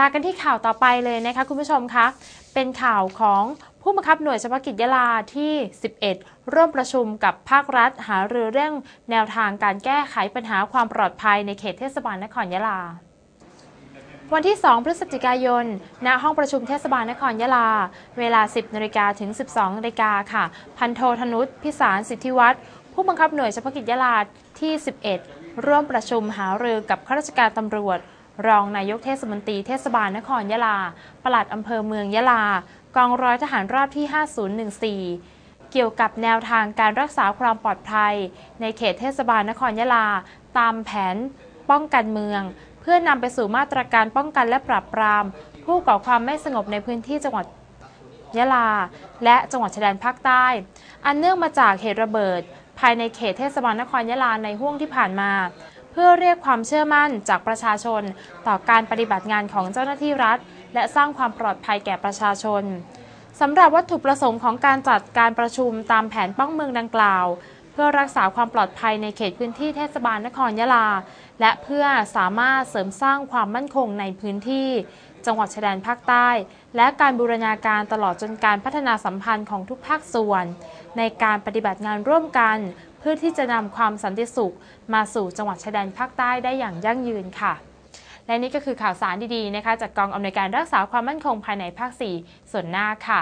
มากันที่ข่าวต่อไปเลยนะคะคุณผู้ชมคะ เป็นข่าวของผู้บังคับหน่วยเฉพาะกิจยะลาที่ 11 ร่วมประชุมกับภาครัฐ หารือเรื่องแนวทางการแก้ไขปัญหาความปลอดภัยในเขตเทศบาลนครยะลาวันที่ 2 พฤศจิกายน ณ ห้องประชุมเทศบาลนครยะลา เวลา 10นาฬิกาถึง 12นาฬิกาค่ะ พันโทธนุชพิสารสิทธิวัฒน์ ผู้บังคับหน่วยเฉพาะกิจยะลาที่ 11 ร่วมประชุมหารือกับข้าราชการตำรวจ รองนายกเทศมนตรีเทศบาลนครยะลา ปลัดอำเภอเมืองยะลา กองร้อยทหารราบที่ 5014 เกี่ยวกับแนวทางการรักษาความปลอดภัย ในเขตเทศบาลนครยะลา ตามแผนป้องกันเมือง เพื่อนำไปสู่มาตรการป้องกันและปราบปราม ผู้ก่อความไม่สงบในพื้นที่จังหวัดยะลา และจังหวัดชายแดนภาคใต้ อันเนื่องมาจากเหตุระเบิด ภายในเขตเทศบาลนครยะลาในห่วงที่ผ่านมา เพื่อเรียกความเชื่อมั่นจากประชาชน ต่อการปฏิบัติงานของเจ้าหน้าที่รัฐ และสร้างความปลอดภัยแก่ประชาชนสำหรับวัตถุประสงค์ของการจัดการประชุมตามแผนป้องเมืองดังกล่าว เพื่อรักษาความปลอดภัยในเขตพื้นที่เทศบาลนครยะลา และเพื่อสามารถเสริมสร้างความมั่นคงในพื้นที่ จังหวัดชายแดนภาคใต้ และการบูรณาการตลอดจนการพัฒนาสัมพันธ์ของทุกภาคส่วน ในการปฏิบัติงานร่วมกัน เพื่อที่จะนำความสันติสุข มาสู่จังหวัดชายแดนภาคใต้ได้อย่างยั่งยืนค่ะ และนี่ก็คือข่าวสารดีๆนะคะ จากกองอำนวยการรักษาความมั่นคงภายในภาค 4 ส่วนหน้าค่ะ